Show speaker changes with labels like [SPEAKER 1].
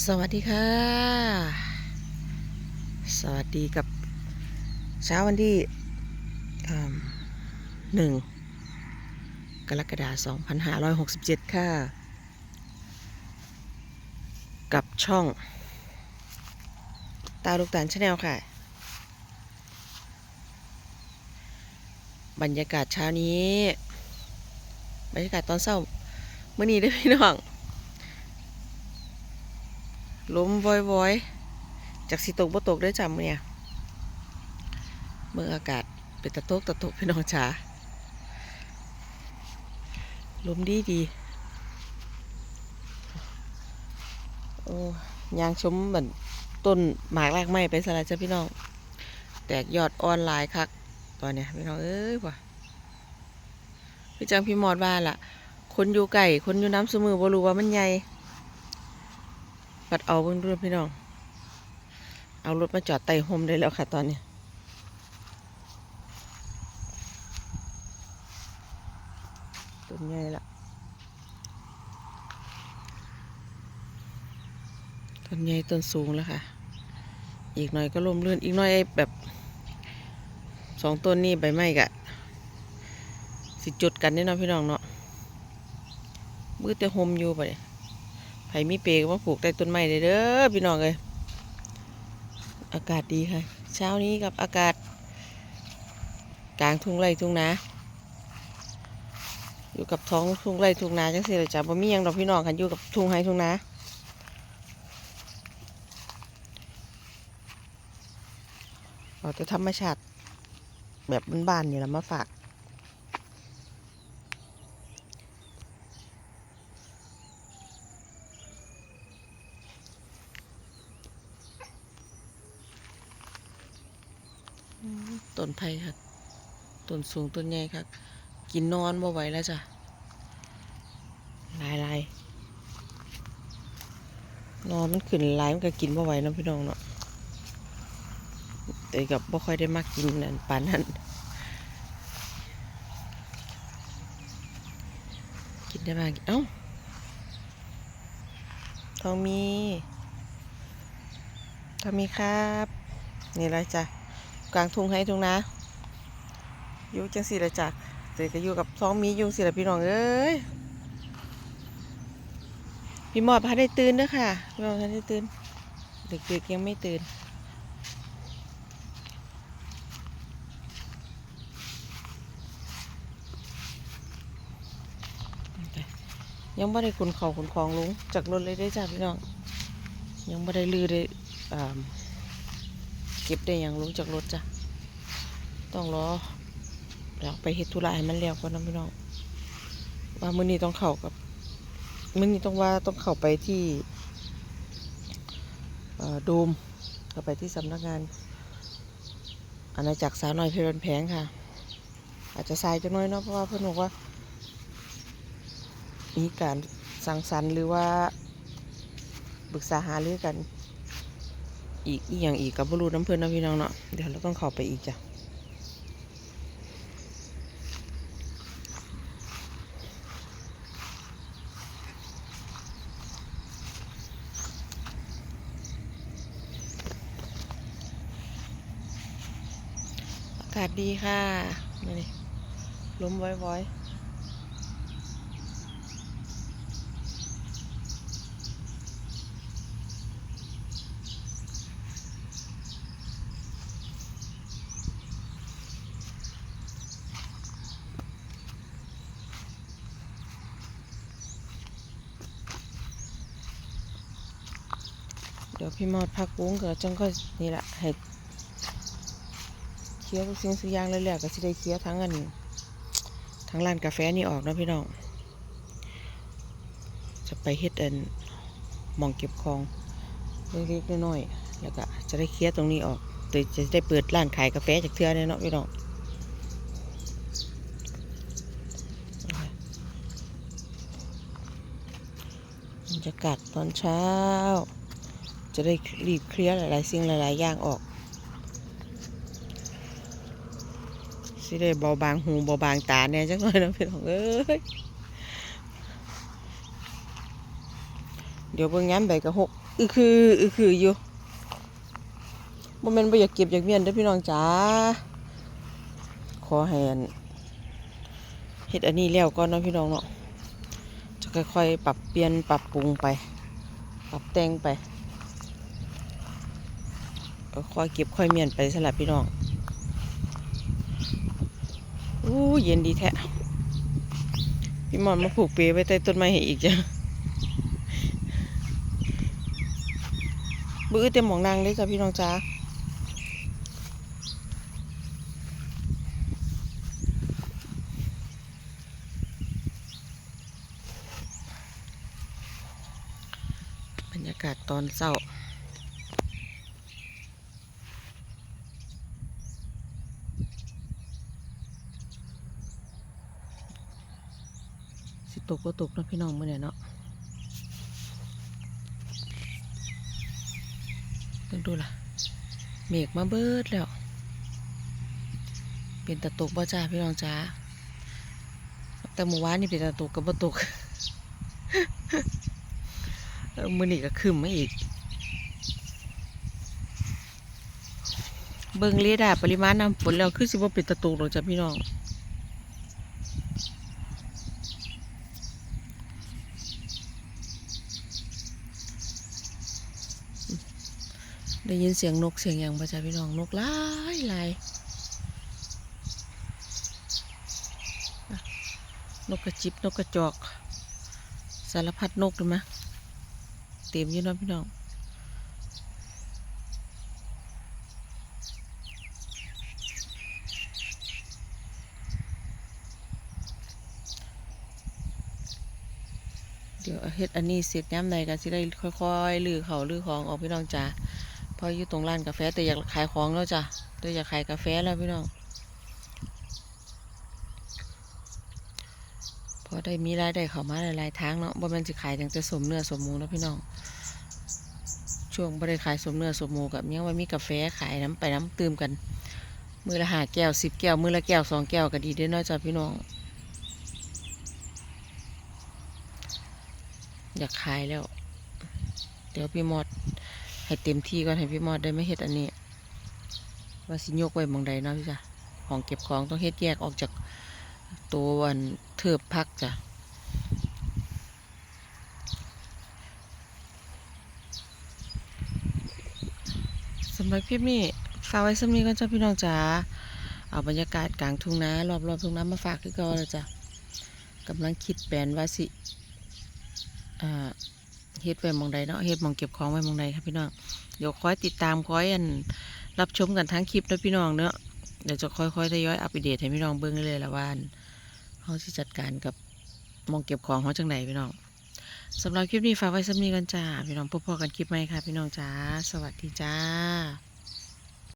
[SPEAKER 1] สวัสดีค่ะ สวัสดีกับเช้าวันที่หนึ่งกรกฎาคม2567 ค่ะ กับช่อง ตาลูกตาลชาแนลค่ะ บรรยากาศเช้านี้ บรรยากาศตอนเช้าเมื่อนี้เด้พี่น้อง ล้มวอยๆจากสิตกบ่ตกได้จำเนี่ยเมื่ออากาศเป็นตะโตกตะโตกพี่น้องจ๋าลมดีดีโอ้ยางชมเหมือนต้นหมากรากไม้ไปสลายจ้ะพี่น้อง แตกยอดออนไลน์คักตอนเนี้ยพี่น้องเอ้ยว่ะพี่จังพี่มอดบ้านล่ะ คนอยู่ไก่คนอยู่น้ำสมือบ่รู้ว่ามันใหญ่ ปัดเอาเบิ่งดูพี่น้อง เอารถมาจอดไต่โฮมได้แล้วค่ะตอนนี้ต้นใหญ่ละต้นใหญ่ต้นสูงแล้วค่ะ อีกหน่อยก็ล่มเลื่อนอีกหน่อยแบบสองต้นนี่ใบไม้กะสิจุดกันแน่เนอนพี่น้องเนาะมือแต่โฮมอยู่ไปเนี่ย ไผมีเปรก็มาปลูกใต้ต้นไม้เลยเด้อพี่น้องเลยอากาศดีค่ะ เช้านี้กับอากาศ กลางทุ่งไร่ทุ่งนาอยู่กับท้องทุ่งไร่ทุ่งนาจังสิเลยจ้ะบ่มียังดอกพี่น้องค่ะอยู่กับทุ่งไร่ทุ่งนาเอาแต่ธรรมชาติแบบบ้านๆนี่แหละมาฝาก ต้นไผ่ครับต้นสูงต้นใหญ่ครับ กินนอนบ่ไหวแล้วจ้ะลายลายนอนมันขึ้นลายมันก็กินบ่ไหวนะพี่น้องเนาะแต่กับบ่ค่อยได้มักกินนั่นปานนั้นกินได้บ้างเอ้าทองมีทองมีครับ นี่แหละจ้ะ กลางทุ่งให้ทุ่งนาอยู่จังสี่ละจักเจอก็อยู่กับสองมียุงสี่ละพี่น้องเอ้ยพี่หมอดพาได้ตื่นเด้อค่ะพี่หมอดพาได้ตื่นดึกๆยังไม่ตื่นยังไม่ได้ขนเขาขนของลงจากรถเลยได้จ้ะพี่น้อง ยังไม่ได้ลือได้อ่า เก็บได้อย่างลงจากรถจ้ะ ต้องรอเดี๋ยวไปเฮ็ดธุระให้มันแล้วก่อนนะพี่น้อง ว่ามื้อนี้ต้องเข้ากับมื้อนี้ต้องว่าต้องเข้าไปที่เอ่อโดมเข้าไปที่สำนักงานอาณาจักรสาวน้อยเพลินแพงค่ะ อาจจะสายจังน้อยเนาะเพราะว่าเพื่อนบอกว่า มีการสังสรรค์หรือว่าปรึกษาหารือกัน อีกอีกอย่างอีกกับบรูน้ำเพื่อนนะพี่น้องเนาะเดี๋ยวเราต้องเข้าไปอีกจ้ะอากาศดีค่ะนี่นี่ลมว้อย ดี๋ยวพี่มอดพักวุ้งก็จังก็นี่แหละให้เคลียร์ทุกสิ่งทุกอย่างเลยแหละก็จะได้เคลียร์ทั้งอันทั้งร้านกาแฟนี่ออกนะพี่น้อง จะไปเฮ็ดอันมองเก็บของเล็กๆน้อยๆแล้วก็จะได้เคลียร์ตรงนี้ออกจะได้เปิดร้านขายกาแฟจากเทือเนี่ยเนาะพี่น้องบรรยากาศตอนเช้า จะได้รีบเคลียร์หลายๆสิ่งหลายๆอย่างออกสิได้เบาบางหูเบาบางตาแน่จังเลยนะพี่น้องเอ้ยเดี๋ยวเบิ่งย้ำใดก็หกอือคืออือคืออยู่บ่แม่นบ่อยากเก็บอยากเมียนเด้อพี่น้องจ๋าขอให้อันเฮ็ดอันนี้แล้วก่อนเนาะพี่น้องเนาะจะค่อยๆปรับเปลี่ยนปรับปรุงไป ปรับแต่งไป ก็ค่อยเก็บค่อยเมียนไปสลับพี่น้องอู้เย็นดีแท้พี่มอนมาผูกเปไว้ใต้ต้นไม้ให้อีกจ้ะบื้อเต็มหมองนางเลยจ้ะพี่น้องจ้าบรรยากาศตอนเศร้า ตกก็ตกนะพี่น้องมื่อเนี่ยเนาะเพิ่งดูล่ะ เมฆมาเบิดแล้ว เป็นตะตกบ่จ้าพี่น้องจ้าแต่เมื่อวานนี่เป็นตะตกกับบ่ตกเมือนี่ก็ขึ้นมาอีก เบิ่งเรดาร์ปริมาณน้ำฝนแล้วคือสิบ่เป็นตะตกหรอกจ้ะพี่น้อง ได้ยินเสียงนกเสียงอย่างประชาพี่น้องนกหลายหลายอ่นกกระจิบนกกระจอก สารพัดนกเลยมะเต็มอยู่นะพี่น้องเดี๋ยวเฮ็ดอันนี้เสร็จย้ำใดกันสิได้ค่อยๆลือเขาลือของออกพี่น้องจ้า พออยู่ตรงร้านกาแฟแต่อยากขายของแล้วจ้ะแต่อยากขายกาแฟแล้วพี่น้องพอได้มีรายได้เข้ามาหลายๆทางเนาะบ่แม่นสิขายตั้งแต่สมเนื้อสมหมูแล้วพี่น้อง ช่วงบ่ได้ขายสมเนื้อสมหมูกับยังว่ามีกาแฟขายน้ำไปน้ำตื่มกัน มือละหาแก้วสิบแก้ว มือละแก้วสองแก้วก็ดีด้อเนาะจ้ะพี่น้อง อยากขายแล้ว เดี๋ยวพี่มอด ให้เต็มที่ก่อนให้พี่มอดได้ไม่เฮ็ดอันนี้ ว่าสิยกไว้หมองใดเนาะพี่จ้ะของเก็บของต้องเฮ็ดแยกออกจากตัววันเทิบพักจ้ะสำหรับคลิปนี้ฝากไว้สำนี้กันจ้ะพี่น้องจ๋าเอาบรรยากาศกลางทุ่งนารอบๆทุ่งนามาฝากคือเก่าแล้วจ้ะกำลังคิดแผนว่าสิอ่า เฮ็ดไว้มองใดเนาะเฮ็ดมองเก็บของไว้มองใดครับพี่น้องเดี๋ยวคอยติดตามคอยอันรับชมกันทั้งคลิปนะพี่น้องเนาะเดี๋ยวจะค่อยๆทยอยอัปเดตให้พี่น้องเบิ่งเลยละว่าอันเขาจะจัดการกับมองเก็บของเขาจังไหนพี่น้องสำหรับคลิปนี้ฝากไว้สำนีกันจ้าพี่น้องพบพอกันคลิปใหม่ค่ะพี่น้องจ้าสวัสดีจ้า